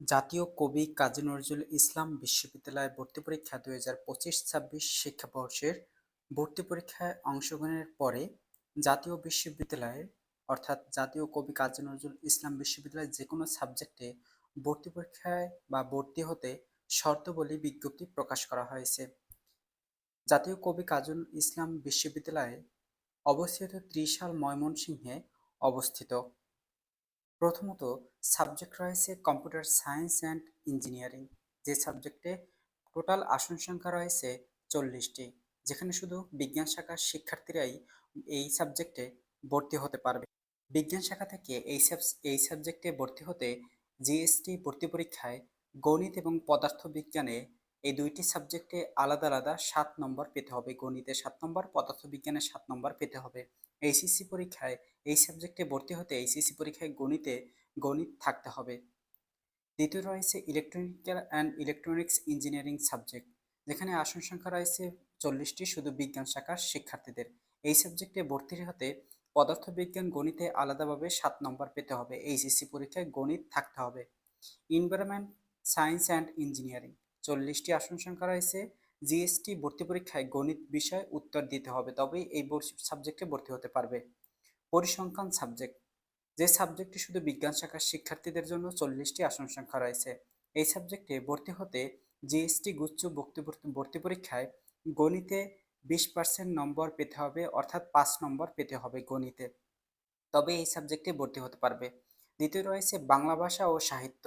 জাতীয় কবি কাজী নজরুল ইসলাম বিশ্ববিদ্যালয় ভর্তি পরীক্ষা দুই হাজার পঁচিশ ছাব্বিশ শিক্ষাবর্ষের ভর্তি পরীক্ষায় অংশগ্রহণের পরে জাতীয় বিশ্ববিদ্যালয়ের অর্থাৎ জাতীয় কবি কাজী নজরুল ইসলাম বিশ্ববিদ্যালয়ের যে কোনো সাবজেক্টে ভর্তি পরীক্ষায় বা ভর্তি হতে শর্তাবলী বিজ্ঞপ্তি প্রকাশ করা হয়েছে। জাতীয় কবি কাজী ইসলাম বিশ্ববিদ্যালয়ে অবস্থিত ত্রিশাল ময়মনসিংহে অবস্থিত। প্রথমত সাবজেক্ট রয়েছে কম্পিউটার সায়েন্স অ্যান্ড ইঞ্জিনিয়ারিং যে সাবজেক্টে টোটাল আসন সংখ্যা রয়েছে চল্লিশটি, যেখানে শুধু বিজ্ঞান শাখার শিক্ষার্থীরাই এই সাবজেক্টে ভর্তি হতে পারবে। বিজ্ঞান শাখা থেকে এই এই সাবজেক্টে ভর্তি হতে জিএসটি ভর্তি পরীক্ষায় গণিত এবং পদার্থ বিজ্ঞানে এই দুইটি সাবজেক্টে আলাদা আলাদা সাত নম্বর পেতে হবে। গণিতে সাত নম্বর, পদার্থবিজ্ঞানে সাত নম্বর পেতে হবে। এইচএসসি পরীক্ষায় এই সাবজেক্টে ভর্তি হতে এইচএসসি পরীক্ষায় গণিতে গণিত থাকতে হবে। দ্বিতীয় রয়েছে electrical and electronics engineering subject যেখানে আসন সংখ্যা রয়েছে চল্লিশটি শুধু বিজ্ঞান শাখার শিক্ষার্থীদের। এই সাবজেক্টে ভর্তি হতে পদার্থবিজ্ঞান, গণিতে আলাদাভাবে সাত নম্বর পেতে হবে। এইচএসসি পরীক্ষায় গণিত থাকতে হবে। ইনভায়রনমেন্ট সায়েন্স অ্যান্ড ইঞ্জিনিয়ারিং চল্লিশটি আসন সংখ্যা রয়েছে জিএসটি ভর্তি পরীক্ষায় গণিত বিষয়ে উত্তর দিতে হবে তবেই এই সাবজেক্টে ভর্তি হতে পারবে। পরিসংখ্যান সাবজেক্ট যে সাবজেক্টটি শুধু বিজ্ঞান শাখার শিক্ষার্থীদের জন্য চল্লিশটি আসন সংখ্যা রয়েছে, এই সাবজেক্টে ভর্তি হতে জিএসটি গুচ্ছ ভর্তি পরীক্ষায় গণিতে বিশ পার্সেন্ট নম্বর পেতে হবে, অর্থাৎ পাঁচ নম্বর পেতে হবে গণিতে। তবে এই সাবজেক্টে ভর্তি হতে পারবে। দ্বিতীয় রয়েছে বাংলা ভাষা ও সাহিত্য,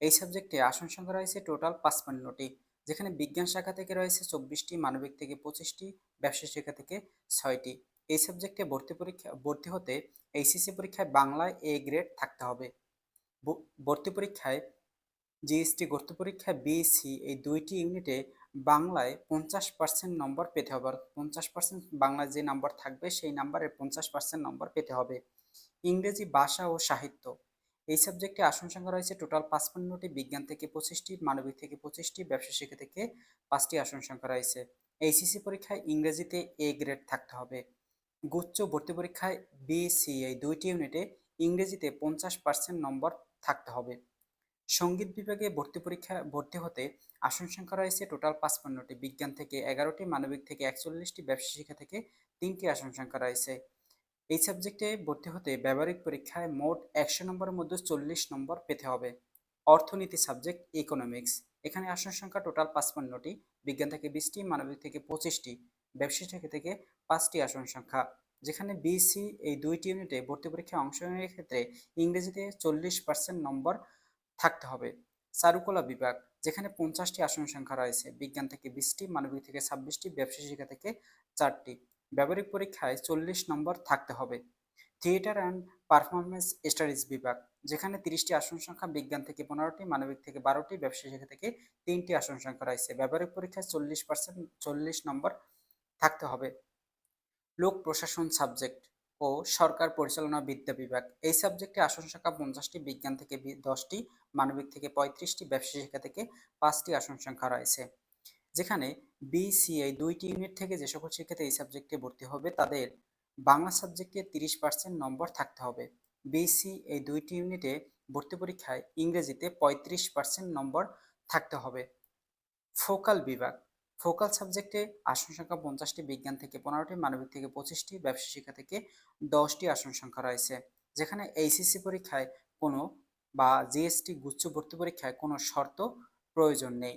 এই সাবজেক্টে আসন সংখ্যা রয়েছে টোটাল পাঁচপান্নটি। যেখানে বিজ্ঞান শাখা থেকে রয়েছে চব্বিশটি, মানবিক থেকে পঁচিশটি, ব্যবসা শাখা থেকে ছয়টি। এই সাবজেক্টে ভর্তি পরীক্ষা, ভর্তি হতে এইচএসসি পরীক্ষায় বাংলায় এ গ্রেড থাকতে হবে। ভর্তি পরীক্ষায়, জিএসটি ভর্তি পরীক্ষায় বিএসসি এই দুইটি ইউনিটে বাংলায় পঞ্চাশ পার্সেন্ট নম্বর পেতে হবে। পঞ্চাশ পার্সেন্ট বাংলায় যে নাম্বার থাকবে, সেই নাম্বারে পঞ্চাশ পার্সেন্ট নম্বর পেতে হবে। ইংরেজি, ভাষা ও সাহিত্য। এই সাবজেক্টে আসন সংখ্যা রয়েছে টোটাল পাঁচপান্নটি, বিজ্ঞান থেকে পঁচিশটি, মানবিক থেকে পঁচিশটি, ব্যবসা শিক্ষা থেকে পাঁচটি আসন সংখ্যা রয়েছে। এইচএসসি পরীক্ষায় ইংরেজিতে এ গ্রেড থাকতে হবে। গুচ্ছ ভর্তি পরীক্ষায় বিসি এই দুইটি ইউনিটে ইংরেজিতে পঞ্চাশ পার্সেন্ট নম্বর থাকতে হবে। সংগীত বিভাগে ভর্তি পরীক্ষা ভর্তি হতে আসন সংখ্যা রয়েছে টোটাল পাঁচপান্নটি, বিজ্ঞান থেকে এগারোটি, মানবিক থেকে একচল্লিশটি, ব্যবসা শিক্ষা থেকে তিনটি আসন সংখ্যা রয়েছে। এই সাবজেক্টে ভর্তি হতে ব্যবহারিক পরীক্ষায় মোট একশো নম্বরের মধ্যে চল্লিশ নম্বর পেতে হবে। অর্থনীতি সাবজেক্ট ইকোনমিক্স এখানে আসন সংখ্যা টোটাল পাঁচপান্নটি, বিজ্ঞান থেকে বিশটি, মানবিক থেকে পঁচিশটি ব্যবসায়ী থেকে পাঁচটি আসন সংখ্যা। যেখানে বিসি এই দুইটি ইউনিটে ভর্তি পরীক্ষায় অংশগ্রহণের ক্ষেত্রে ইংরেজিতে চল্লিশ পার্সেন্ট নম্বর থাকতে হবে। চারুকলা বিভাগ, যেখানে পঞ্চাশটি আসন সংখ্যা রয়েছে, বিজ্ঞান থেকে বিশটি, মানবিক থেকে ছাব্বিশটি ব্যবসায়ী শিক্ষা থেকে চারটি। ব্যবহারিক পরীক্ষায় চল্লিশ নম্বর থাকতে হবে। থিয়েটার অ্যান্ড পারফরমেন্স স্টাডিজ বিভাগ, যেখানে তিরিশটি আসন সংখ্যা, বিজ্ঞান থেকে পনেরোটি, মানবিক থেকে বারোটি ব্যবসায়ী শিক্ষা থেকে তিনটি আসন সংখ্যা রয়েছে। ব্যবহারিক পরীক্ষায় চল্লিশ পার্সেন্ট চল্লিশ নম্বর থাকতে হবে। লোক প্রশাসন সাবজেক্ট ও সরকার পরিচালনা বিদ্যা বিভাগ, এই সাবজেক্টে আসন সংখ্যা পঞ্চাশটি, বিজ্ঞান থেকে দশটি, মানবিক থেকে পঁয়ত্রিশটি, ব্যবসা শিক্ষা থেকে পাঁচটি আসন সংখ্যা রয়েছে। যেখানে বিসিআই দুইটি ইউনিট থেকে যে সকল শিক্ষার্থী এই সাবজেক্টে ভর্তি হবে, তাদের বাংলা সাবজেক্টে তিরিশ পার্সেন্ট নম্বর থাকতে হবে। বিসি এই দুইটি ইউনিটে ভর্তি পরীক্ষায় ইংরেজিতে পঁয়ত্রিশ পার্সেন্ট নম্বর থাকতে হবে। ফোকাল বিভাগ ফোকাল সাবজেক্টে আসন সংখ্যা পঞ্চাশটি, বিজ্ঞান থেকে পনেরোটি, মানবিক থেকে পঁচিশটি, ব্যবসা শিক্ষা থেকে দশটি আসন সংখ্যা রয়েছে। যেখানে এইচএসসি পরীক্ষায় কোনো বা জিএসটি গুচ্ছ ভর্তি পরীক্ষায় কোনো শর্ত প্রয়োজন নেই।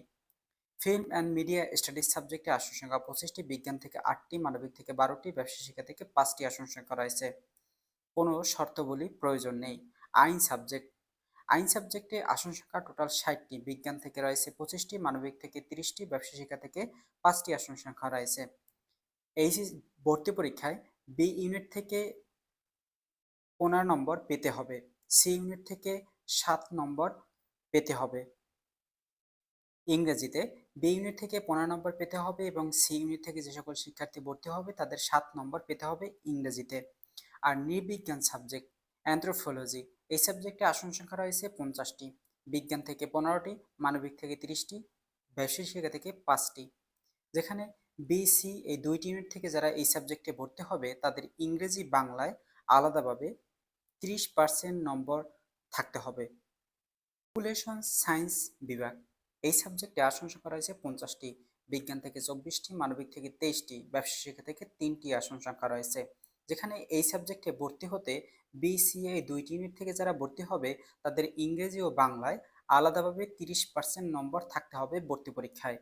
ফিল্ম অ্যান্ড মিডিয়া স্টাডিজ সাবজেক্টে আসন সংখ্যা পঁচিশটি, বিজ্ঞান থেকে আটটি, মানবিক থেকে বারোটি, ব্যবসা শিক্ষা থেকে পাঁচটি আসন সংখ্যা রয়েছে। কোনো শর্তবলী প্রয়োজন নেই। আইন সাবজেক্ট, আইন সাবজেক্টে আসন সংখ্যা টোটাল ষাটটি, বিজ্ঞান থেকে রয়েছে পঁচিশটি, মানবিক থেকে তিরিশটি, ব্যবসা শিক্ষা থেকে পাঁচটি আসন সংখ্যা রয়েছে। এই ভর্তি পরীক্ষায় বি ইউনিট থেকে পনেরো নম্বর পেতে হবে, সি ইউনিট থেকে সাত নম্বর পেতে হবে। ইংরেজিতে বি ইউনিট থেকে পনেরো নম্বর পেতে হবে এবং সি ইউনিট থেকে যে সকল শিক্ষার্থী ভর্তি হবে তাদের সাত নম্বর পেতে হবে ইংরেজিতে। আর নির্বিজ্ঞান সাবজেক্ট অ্যান্থ্রোফোলজি এই সাবজেক্টে আসন সংখ্যা রয়েছে পঞ্চাশটি। বিজ্ঞান থেকে পনেরোটি, মানবিক থেকে তিরিশটি ব্যবসায়ী শিক্ষা থেকে পাঁচটি। যেখানে বিসি এই দুইটি ইউনিট থেকে যারা এই সাবজেক্টে ভর্তি হবে, তাদের ইংরেজি বাংলায় আলাদাভাবে তিরিশ পার্সেন্ট নম্বর থাকতে হবে। পপুলেশন সায়েন্স বিভাগ এই সাবজেক্টে আসন সংখ্যা রয়েছে পঞ্চাশটি, বিজ্ঞান থেকে চব্বিশটি, মানবিক থেকে তেইশটি, ব্যবসা শিক্ষা থেকে তিনটি আসন সংখ্যা রয়েছে। যেখানে এই সাবজেক্টে ভর্তি হতে বিসিএ দুইটি ইউনিট থেকে যারা ভর্তি হবে, তাদের ইংরেজি ও বাংলায় আলাদাভাবে তিরিশ পার্সেন্ট নম্বর থাকতে হবে ভর্তি পরীক্ষায়।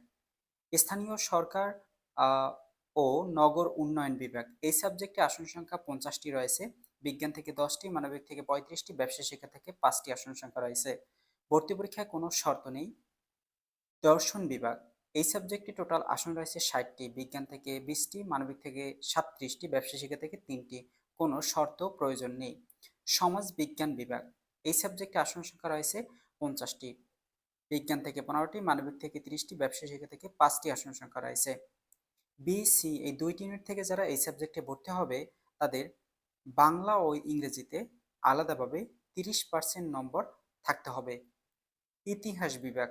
স্থানীয় সরকার ও নগর উন্নয়ন বিভাগ, এই সাবজেক্টে আসন সংখ্যা পঞ্চাশটি রয়েছে, বিজ্ঞান থেকে দশটি, মানবিক থেকে পঁয়ত্রিশটি, ব্যবসা শিক্ষা থেকে পাঁচটি আসন সংখ্যা রয়েছে। ভর্তি পরীক্ষায় কোনো শর্ত নেই। দর্শন বিভাগ। এই সাবজেক্টে টোটাল আসন রয়েছে ষাটটি, বিজ্ঞান থেকে বিশটি, মানবিক থেকে সাতত্রিশটি, ব্যবসা শিক্ষা থেকে তিনটি। কোনো শর্ত প্রয়োজন নেই। সমাজ বিজ্ঞান বিভাগ। এই সাবজেক্টে আসন সংখ্যা রয়েছে পঞ্চাশটি। বিজ্ঞান থেকে পনেরোটি, মানবিক থেকে তিরিশটি, ব্যবসা শিক্ষা থেকে পাঁচটি আসন সংখ্যা রয়েছে। বিসি এই দুইটি ইউনিট থেকে যারা এই সাবজেক্টে ভর্তি হবে, তাদের বাংলা ও ইংরেজিতে আলাদাভাবে তিরিশ পার্সেন্ট নম্বর থাকতে হবে। ইতিহাস বিভাগ।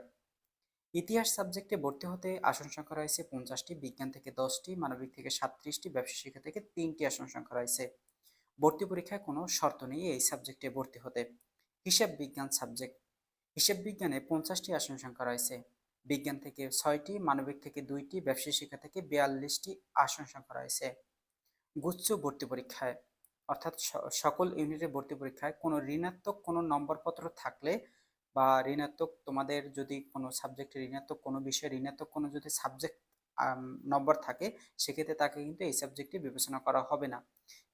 ইতিহাস সাবজেক্টে ভর্তি হতে আসন সংখ্যা রয়েছে পঞ্চাশটি, বিজ্ঞান থেকে দশটি, মানবিক থেকে সাতত্রিশটি, ব্যবসা শিক্ষা থেকে তিনটি আসন সংখ্যা রয়েছে। ভর্তি পরীক্ষায় কোনো শর্ত নেই এই সাবজেক্টে ভর্তি হতে। হিসাব বিজ্ঞান সাবজেক্ট হিসাব বিজ্ঞানে পঞ্চাশটি আসন সংখ্যা রয়েছে। বিজ্ঞান থেকে ছয়টি, মানবিক থেকে দুইটি ব্যবসায়ী শিক্ষা থেকে বিয়াল্লিশটি আসন সংখ্যা রয়েছে। গুচ্ছ ভর্তি পরীক্ষায় অর্থাৎ সকল ইউনিটে ভর্তি পরীক্ষায় কোনো ঋণাত্মক কোনো নম্বরপত্র থাকলে বা ঋণাত্মক তোমাদের যদি কোনো সাবজেক্টে ঋণাত্মক কোনো বিষয়ে ঋণাত্মক কোনো যদি সাবজেক্ট নম্বর থাকে, সেক্ষেত্রে তাকে কিন্তু এই সাবজেক্টটি বিবেচনা করা হবে না।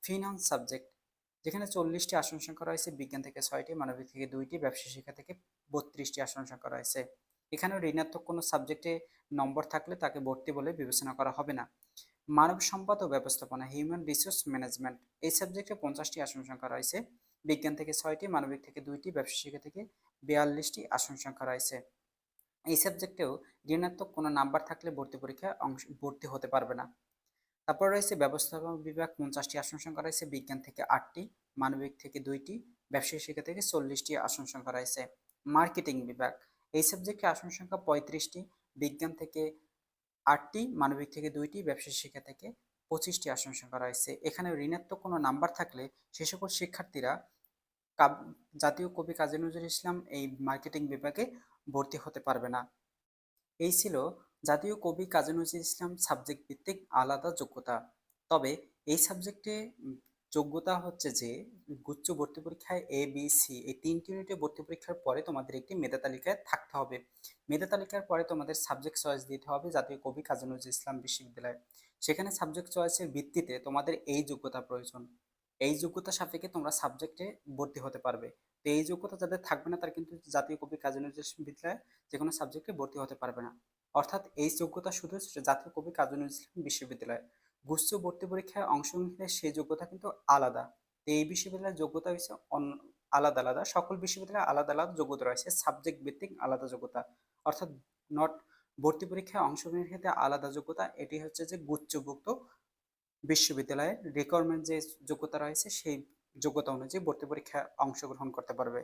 ফিনান্স সাবজেক্ট যেখানে চল্লিশটি আসন সংখ্যা রয়েছে, বিজ্ঞান থেকে ছয়টি, মানবিক থেকে দুইটি, ব্যবসা শিক্ষা থেকে বত্রিশটি আসন সংখ্যা রয়েছে। এখানেও ঋণাত্মক কোনো সাবজেক্টে নম্বর থাকলে তাকে ভর্তি বলে বিবেচনা করা হবে না। মানব সম্পদ ও ব্যবস্থাপনা হিউম্যান রিসোর্স ম্যানেজমেন্ট এই সাবজেক্টে পঞ্চাশটি আসন সংখ্যা রয়েছে, বিজ্ঞান থেকে ছয়টি, মানবিক থেকে দুইটি, ব্যবসা শিক্ষা থেকে বিয়াল্লিশটি আসন সংখ্যা রয়েছে। এই সাবজেক্টেও ঋণাত্মক কোনো নাম্বার থাকলে ভর্তি পরীক্ষায় অংশ, ভর্তি হতে পারবে না। তারপর রয়েছে ব্যবস্থাপনা বিভাগ পঞ্চাশটি আসন সংখ্যা রয়েছে, বিজ্ঞান থেকে আটটি, মানবিক থেকে দুইটি, ব্যবসায়ী শিক্ষা থেকে চল্লিশটি আসন সংখ্যা রয়েছে। মার্কেটিং বিভাগ, এই সাবজেক্টে আসন সংখ্যা পঁয়ত্রিশটি, বিজ্ঞান থেকে আটটি, মানবিক থেকে দুইটি, ব্যবসায়ী শিক্ষা থেকে পঁচিশটি আসন সংখ্যা রয়েছে। এখানে ঋণাত্মক কোনো নাম্বার থাকলে সে সকল শিক্ষার্থীরা জাতীয় কবি কাজী নজরুল ইসলাম এই মার্কেটিং বিভাগে ভর্তি হতে পারবে না। এই ছিল জাতীয় কবি কাজী নজরুল ইসলাম সাবজেক্ট ভিত্তিক আলাদা যোগ্যতা। তবে এই সাবজেক্টে যোগ্যতা হচ্ছে যে, গুচ্ছ ভর্তি পরীক্ষায় এ বি সি এই তিনটি ইউনিটে ভর্তি পরীক্ষার পরে তোমাদের একটি মেধা তালিকায় থাকতে হবে। মেধা তালিকার পরে তোমাদের সাবজেক্ট চয়েস দিতে হবে জাতীয় কবি কাজী নজরুল ইসলাম বিশ্ববিদ্যালয়। সেখানে সাবজেক্ট চয়েসের ভিত্তিতে তোমাদের এই যোগ্যতা প্রয়োজন। এই যোগ্যতা সাপেক্ষে তোমরা সাবজেক্টে ভর্তি হতে পারবে। তো এই যোগ্যতা যাদের থাকবে না, তারা কিন্তু জাতীয় কবি কাজী নজরুল বিদ্যালয়ে যে কোনো সাবজেক্টে ভর্তি হতে পারবে না। অর্থাৎ এই যোগ্যতা শুধু জাতীয় কবি কাজী নজরুল বিশ্ববিদ্যালয়। গুচ্ছ ভর্তি পরীক্ষায় অংশ নিলে সেই যোগ্যতা কিন্তু আলাদা। তো এই বিশ্ববিদ্যালয়ের যোগ্যতা অন্য- আলাদা আলাদা। সকল বিশ্ববিদ্যালয়ে আলাদা আলাদা যোগ্যতা রয়েছে সাবজেক্ট ভিত্তিক আলাদা যোগ্যতা। অর্থাৎ নট ভর্তি পরীক্ষায় অংশগ্রহণের ক্ষেত্রে আলাদা যোগ্যতা, এটি হচ্ছে যে গুচ্ছভুক্ত বিশ্ববিদ্যালয়ের রিকোয়ারমেন্ট যে যোগ্যতা রয়েছে সেই যোগ্যতা অনুযায়ী ভর্তি পরীক্ষায় অংশগ্রহণ করতে পারবে।